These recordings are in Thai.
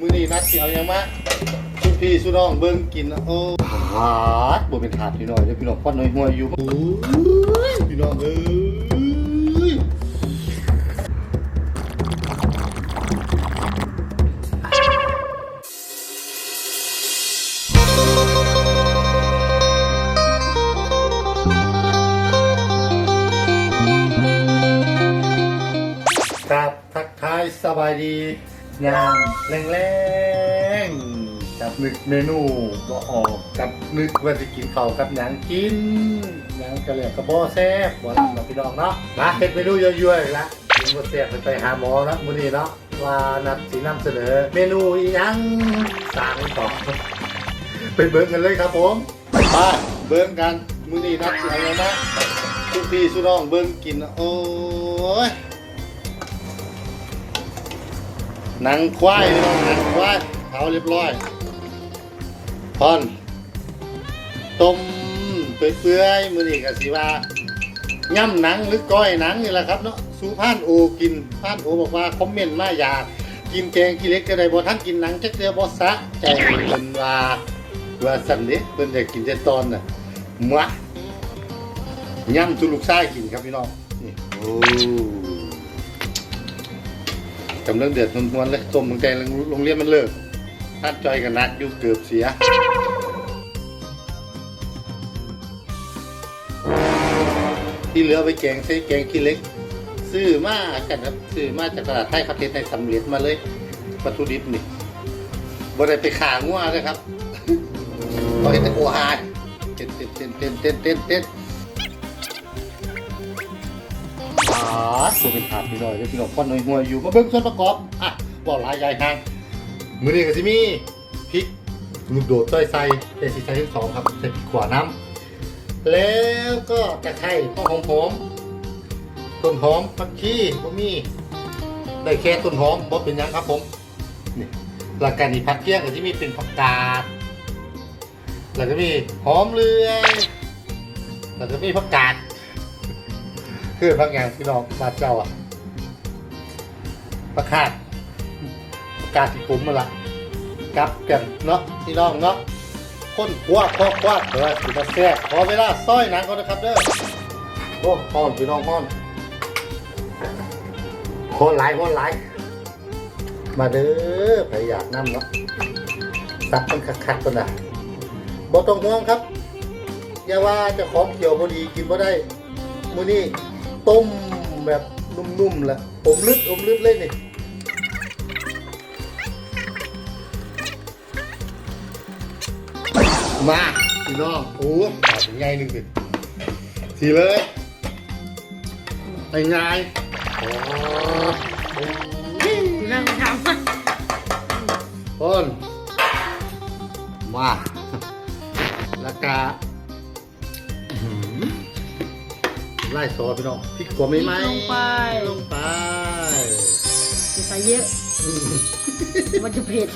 มื้อนี้นัดสิเอาหยังมาสุพี่สุน้องเบิ่งกินนะโอ้หาดบ่เป็นถาดพี่น้อยเด้อพี่น้องฟันน้อยหัวอยู่โอ้ยพี่น้องเอ้ยครับทักทายสบายดี ยามแรงๆกับนึกเมนูบ่ออกกับนึกว่าสิกินข้าวกับหยังกินหยังก็เลยกระบ่แซ่บบ่ลำเนาพี่น้องเนาะมาเฮ็ดเมนูเยั่วๆอีกละกินบ่แซ่บไปไปหาหมอล้วมื้อนี้เนาะว่านัดสินำเสนอ เมนูอีหยังสร้างต่อไปเบิ่งกันเลยครับผมไปเบิ่งกันมื้อนี้นัดสิเอาหยังมาทุกพี่สุน้องเบิ่งกินนะโอ้ย หนังควายพี่น้องหนังควายเผาเรียบร้อยพอนต้มเปื่อยๆมือนี่กสิว่าย่ำหนังหรือก้อยหนังนี่แหละครับเนาะสู่านโอกินพานโอบอกว่าคอมเมนต์มาอยากกินแกงกิเล็กจะได้บ่ทั้งกินหนังจักเดียวบ่สะใจเพิ่นว่าว่าสั่นนี้เพิ่นอยากกินแต่ตอนน่ะมะย่ำทุลูกชายกินครับพี่น้องนี่โอ้ กำลังเดือดนวลๆเลยต้มตั้งแต่โรงเรียนมันเลิกท่านจอยกับนัดอยู่เกือบเสียที่เหลือไปแกงใส่แกงขี้เล็ก ซื้อมากันครับซื้อมาจากตลาดไทยคาเทศในสำเร็จมาเลยวัตถุดิบนี่บ่ได้ไปขางัวเลยครับเขาเห็นแต่โอฮายเต้นเต้นเต้นเต้นเต้นเต้น ตัวเป็นถาดพี่น้อยเดี๋ยวพี่น้องป้อนหน่อยหัวอยู่มาเบิ่งส่วนประกอบอะบอกลายใหญ่ทางมื้อนี้ก็สิมีพริกลูกโดดต้อยใส่แต่สิใส่ทั้งสองครับใส่พริกขวาน้ำแล้วก็ตะไคร้ต้นหอมหอมต้นหอมผักชีบ่มีได้แค่ต้นหอมบ่เป็นยังครับผมนี่หลักการนี่ผักเคี่ยงก็สิมีเป็นผักกาดแล้วก็มีหอมเรือยแล้วก็มีผักกาด คือผักอย่างพี่น้องมาเจ้าอะผักคาดผักกาดที่ผมมาละกับกันเนาะพี่น้องเนาะข้นคว้าคว้าคว้าเดี๋ยวสิมาแซ่บขอเวลาซอยหนังก่อนนะครับเด้อโอ้ฮ้อนพี่น้องฮ้อนฮ้อนหลายฮ้อนหลายมาเด้อใครอยากนั่เนาะซับมันคักๆก่อนนะบ่ต้องห่วงครับอย่าว่าจะของเขียวพอดีกินบ่ได้มื้อนี้ ต้มแบบนุ่มๆแหละอมลึดอมลึดเลยนี่มาพี่น้องโอ้ขาดเป็นไงหนึ่งสิทีเลยไอ้ไงโอ้นั่งทต้นมาแล้วก็ ไล่ซอสพี่น้องพริกกัวไม่ไหมลงไป ลงไปอย่าใส่เยอะอืมมันจะเผ็ด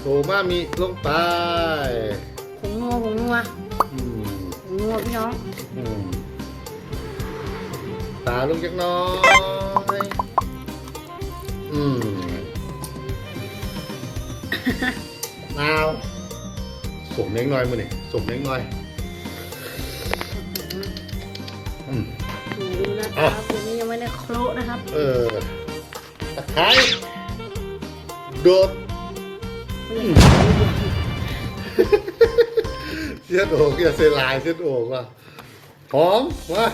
โซมามิลงไปผงนัวผงนัวอืมผงนัวพี่น้องอืมตาลงจักหน้อยอืมนาวสมเล็กน้อยมือนี่สมเล็กน้อย อืม ดูนะครับตัวนี้ยังไม่ได้โคละนะครับเออตะไคร้โดดเสียดโอกอย่าเสียลายเสียดโอกว่ะหอมว่ะ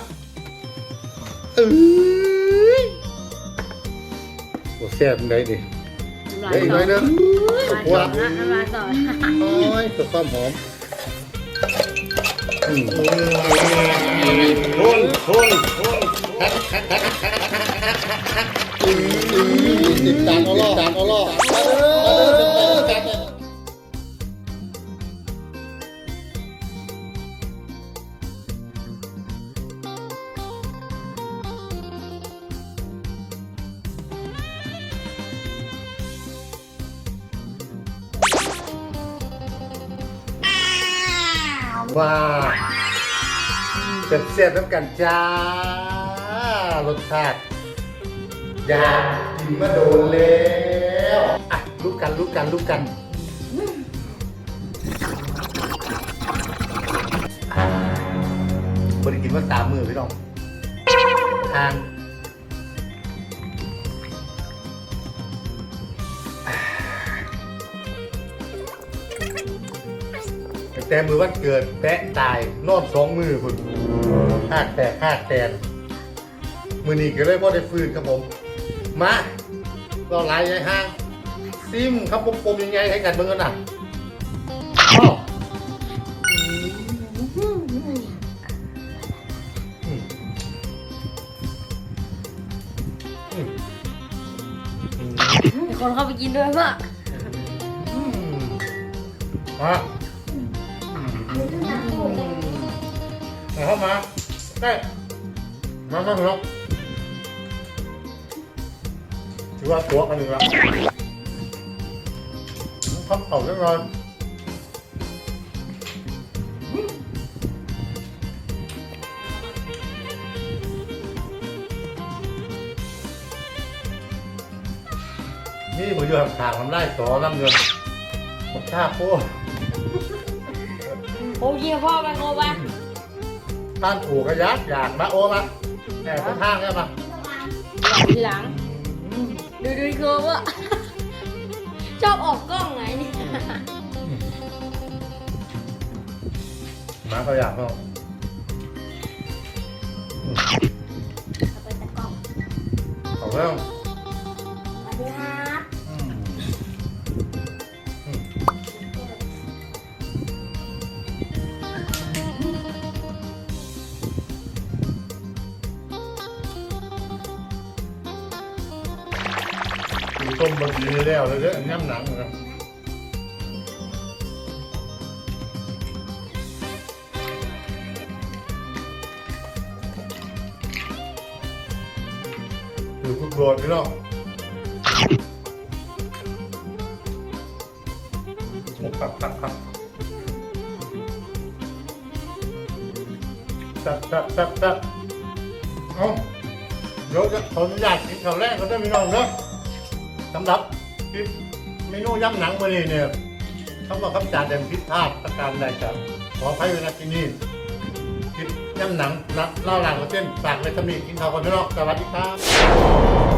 เอ้ยโอ้แซ่บมันได้ดิน้ำลาเดี๋ยวอีกหน่อยนึงน้ำลายต่อนะน้ำลายต่อ โอ้ยตัวความหอมอืม ทนทนทนติดตามติดตามตลอดว้าวาวเสียบน้ำกันจ้ารสชาติยากกินมาโดนแล้วอะลุกกันลุกกันลุกกันบริกินมาสามมือพี่น้องทานแต่มือวันเกิดแตะตายนอนสองมือคุณ หักแตกหักแตนมือนี้ก็เลยพ่ได้ฟื้นครับผม มาเราลายยายห้าง ซิมครับปมๆยังไงให้กันเบิ่งกันน่ะอ้าวอืมอืมอืมมีคนเข้าไปกินด้วยป่ะอืมมาเอาเข้ามา ได้มามาครับถือว่าตัวกันหนึ่งละคำตอบแน่นอนนี่ผมอยู่ห่างๆทำได้สอน้ำเงินผมท่าโป้โอ้ยพ่อไปโคไป ท่านผูกกระยักอยากมาโอ้มาแม่คนห้างได้มาทีหลัง ดูดูโคว่าชอบออกกล้องไงเนี่ยมาเขาอยากเขาเอาไปตะกล้องเข ต้มบะหมี่แล้วเลยเด้อน้ำหนังนะครับถือกุกโรดพี่น้องครับครับครับจับจับจับจับเอาเดี๋ยวจะขออนุญาตกินข้าวแรกก็ได้พี่น้องเนาะ สำหรับคลิปเมนูย่ำหนังวันนี้เนี่ยคำว่าคำจานเด่นพิษพลาดประการใดจะขออภัยไว้ณที่นี่คลิปย่ำหนังนัดเล่าหลังกับเส้นฝากไว้สมีกินข้าวกันพี่น้องสวัสดีครับ